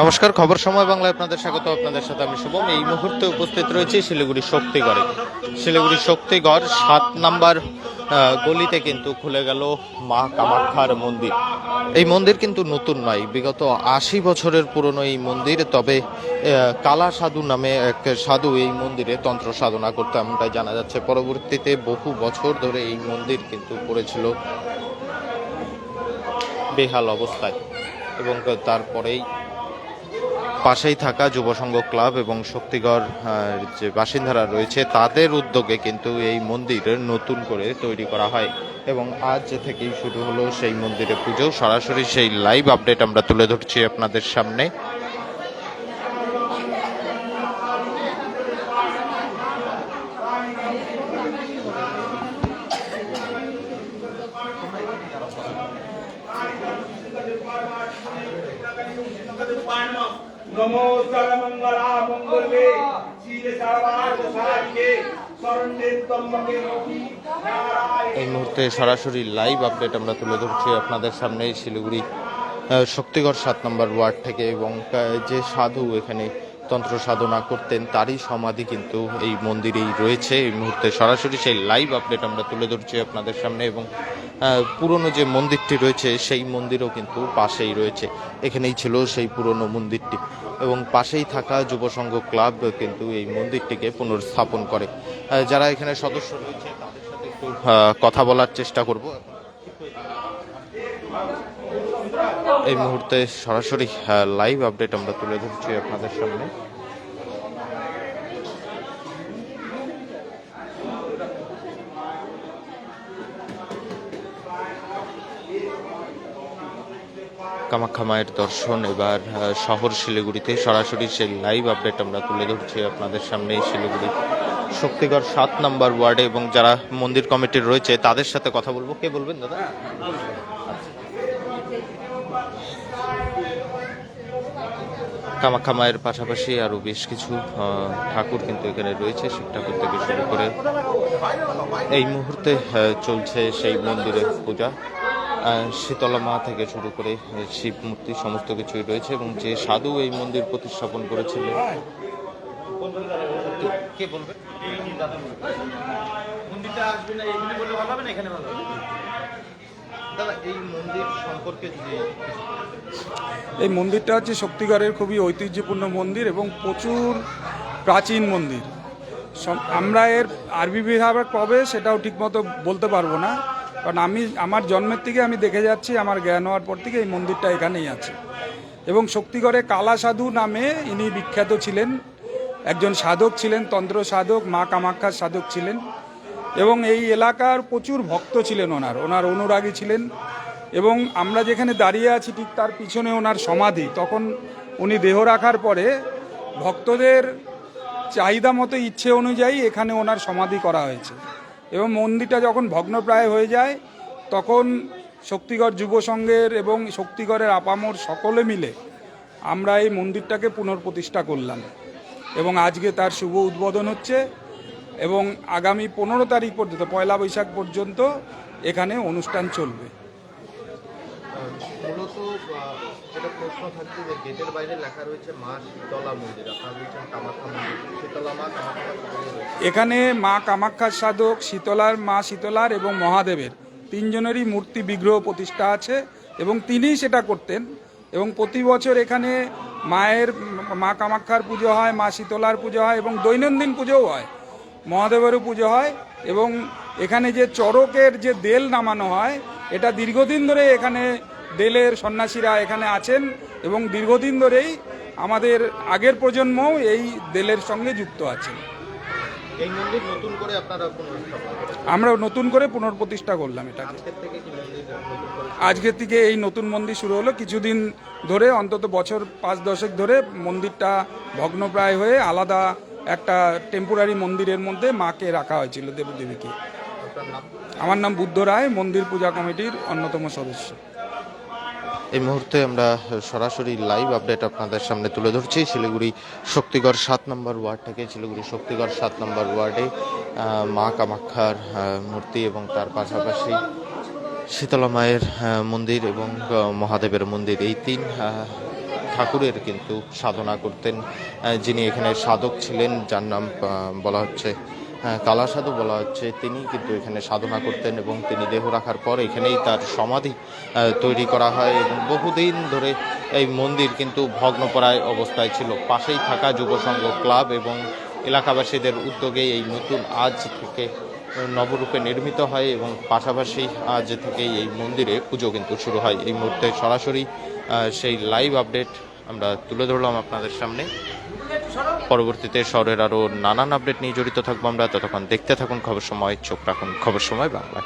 নমস্কার, খবর সময় বাংলায় আপনাদের স্বাগত। আপনাদের সাথে আমি শুভম। এই মুহূর্তে উপস্থিত রয়েছে শিলিগুড়ি শক্তিগড়ে। শিলিগুড়ি শক্তিগড় সাত নাম্বার গলিতে কিন্তু খুলে গেল মা কামাখ্যার মন্দির। এই মন্দির কিন্তু নতুন নয়, বিগত আশি বছরের পুরনো এই মন্দির। তবে কালা সাধু নামে এক সাধু এই মন্দিরে তন্ত্র সাধনা করতে, এমনটাই জানা যাচ্ছে। পরবর্তীতে বহু বছর ধরে এই মন্দির কিন্তু পড়েছিল। বেহাল অবস্থায়। এবং তারপরেই পাশেই থাকা যুবসংঘ ক্লাব এবং শক্তিগড় যে বাসিন্দারা রয়েছে, তাদের উদ্যোগে কিন্তু এই মন্দির নতুন করে তৈরি করা হয়। এবং আজ থেকেই শুরু হলো সেই মন্দিরে পুজো, সরাসরি সেই লাইভ আপডেট আমরা তুলে ধরছি আপনাদের সামনে। শিবে সর্বার্থ সাধিকে শরণ্যে ত্রম্বকে গৌরী নারায়ণে। এই মুহূর্তে সরাসরি লাইভ আপডেট আমরা তুলে ধরছি আপনাদের সামনে শিলিগুড়ি শক্তিগড় সাত নম্বর ওয়ার্ড থেকে এবং যে সাধু এখানে তন্ত্র সাধনা করতেন তারই সমাধি কিন্তু এই মন্দিরেই রয়েছে। এই মুহূর্তে সরাসরি সেই লাইভ আপডেট আমরা তুলে ধরছি আপনাদের সামনে এবং পুরনো যে মন্দিরটি রয়েছে, সেই মন্দিরও কিন্তু পাশেই রয়েছে। এখানেই ছিল সেই পুরনো মন্দিরটি এবং পাশেই থাকা যুব সংঘ ক্লাব কিন্তু এই মন্দিরটিকে পুনর্স্থাপন করে। যারা এখানে সদস্য রয়েছে, তাদের সাথে একটু কথা বলার চেষ্টা করব। এই মুহূর্তে সরাসরি লাইভ আপডেট আমরা তুলে ধরছি আপনাদের সামনে। কামাখ্যা মায়ের দর্শন এবার শহর শিলিগুড়িতে। সরাসরি সেই লাইভ আপডেট আমরা তুলে ধরছি আপনাদের সামনে শিলিগুড়ি। শক্তিগড় সাত নাম্বার ওয়ার্ডে এবং যারা মন্দির কমিটির রয়েছে, তাদের সাথে কথা বলব। কে বলবেন, দাদা? কামাখ্যা মায়ের পাশাপাশি আরও বেশ কিছু ঠাকুর কিন্তু এখানে রয়েছে। শিব ঠাকুর থেকে শুরু করে এই মুহূর্তে চলছে সেই মন্দিরের পূজা। শীতলা মা থেকে শুরু করে শিব মূর্তি সমস্ত কিছুই রয়েছে এবং যে সাধু এই মন্দির প্রতিস্থাপন করেছিলেন কে বলবেন মন্দিরটা আসবে না এখানে বললে ভালো হবে না এখানে ভালো হবে? দাদা এই মন্দির সম্পর্কে এই মন্দিরটা হচ্ছে শক্তিগড়ের খুবই ঐতিহ্যপূর্ণ মন্দির এবং প্রচুর প্রাচীন মন্দির। আমরা এর আরবি বিভাগ কবে সেটাও ঠিকমতো বলতে পারব না। কারণ আমি, আমার জন্মের থেকে আমি দেখে যাচ্ছি, আমার জ্ঞান হওয়ার পর থেকে এই মন্দিরটা এখানেই আছে। এবং শক্তিগড়ে কালা সাধু নামে ইনি বিখ্যাত ছিলেন। একজন সাধক ছিলেন, তন্ত্র সাধক, মা কামাখ্যার সাধক ছিলেন। এবং এই এলাকার প্রচুর ভক্ত ছিলেন ওনার ওনার অনুরাগী ছিলেন। এবং আমরা যেখানে দাঁড়িয়ে আছি ঠিক তার পিছনে ওনার সমাধি। তখন উনি দেহ রাখার পরে ভক্তদের চাহিদা মতো ইচ্ছে অনুযায়ী এখানে ওনার সমাধি করা হয়েছে। এবং মন্দিরটা যখন ভগ্নপ্রায় হয়ে যায়, তখন শক্তিগড় যুব সংঘের এবং শক্তিগড়ের আপামর সকলে মিলে আমরা এই মন্দিরটাকে পুনঃপ্রতিষ্ঠা করলাম এবং আজকে তার শুভ উদ্বোধন হচ্ছে এবং আগামী পনেরো তারিখ পর্যন্ত, পয়লা বৈশাখ পর্যন্ত এখানে অনুষ্ঠান চলবে। আহ, যেটা প্রশ্ন থাকছে যে গেটের বাইরে লেখা রয়েছে মা শীতলা মন্দির। আপনারা বলছেন কামাখ্যা মন্দির। শীতলা মা এখানে মা কামাখ্যার সাধক শীতলার মা শীতলার এবং মহাদেবের। তিনজনেরই মূর্তি বিগ্রহ প্রতিষ্ঠা আছে এবং তিনিই সেটা করতেন। এবং প্রতি বছর এখানে মায়ের মা কামাখ্যার পুজো হয় মা শীতলার পুজো হয় এবং দৈনন্দিন পুজোও হয়। মহাদেবেরও পুজো হয় এবং এখানে যে চড়কের যে দেল নামানো হয় এটা দীর্ঘদিন ধরে এখানে দেলের সন্ন্যাসীরা এখানে আছেন এবং দীর্ঘদিন ধরেই আমাদের আগের প্রজন্মও এই দেলের সঙ্গে যুক্ত আছেন। এই মন্দির নতুন করে আপনারা আমরা নতুন করে পুনর্প্রতিষ্ঠা করলাম এটাকে। আজকের থেকে এই নতুন মন্দির শুরু হলো। কিছুদিন ধরে অন্তত বছর পাঁচ দশক ধরে মন্দিরটা ভগ্নপ্রায় হয়ে আলাদা একটা টেম্পোরারি মন্দিরের মধ্যে মাকে রাখা হয়েছিল দেবদেবীকে। আমার নাম বুদ্ধ রায় মন্দির পূজা কমিটির অন্যতম সদস্য। এই মুহূর্তে আমরা সরাসরি লাইভ আপডেট আপনাদের সামনে তুলে ধরছি। শিলিগুড়ি শক্তিগড় সাত নম্বর ওয়ার্ড থেকে শিলিগুড়ি শক্তিগড় সাত নম্বর ওয়ার্ডে মা আহ, মূর্তি এবং তার পাশাপাশি শীতলা মায়ের মন্দির এবং মহাদেবের মন্দির। এই তিন ঠাকুরের কিন্তু সাধনা করতেন যিনি এখানে সাধক ছিলেন যার নাম বলা হচ্ছে কালা সাধু বলা হচ্ছে। তিনি কিন্তু এখানে সাধনা করতেন এবং তিনি দেহ রাখার পর এখানেই তার সমাধি তৈরি করা হয় এবং বহুদিন ধরে এই মন্দির কিন্তু ভগ্নপ্রায় অবস্থায় ছিল। পাশেই থাকা যুবসংঘ ক্লাব এবং এলাকাবাসীদের উদ্যোগে এই নতুন আজ থেকে নবরূপে নির্মিত হয় এবং পাশাপাশি আজ থেকেই এই মন্দিরে পুজো কিন্তু শুরু হয়। এই মুহূর্তে সরাসরি সেই লাইভ আপডেট আমরা তুলে ধরলাম আপনাদের সামনে। পরবর্তীতে শহরের আরও নানান আপডেট নিয়ে জড়িত থাকব আমরা। ততক্ষণ দেখতে থাকুন খবর সময়, চোখ রাখুন খবর সময় বাংলা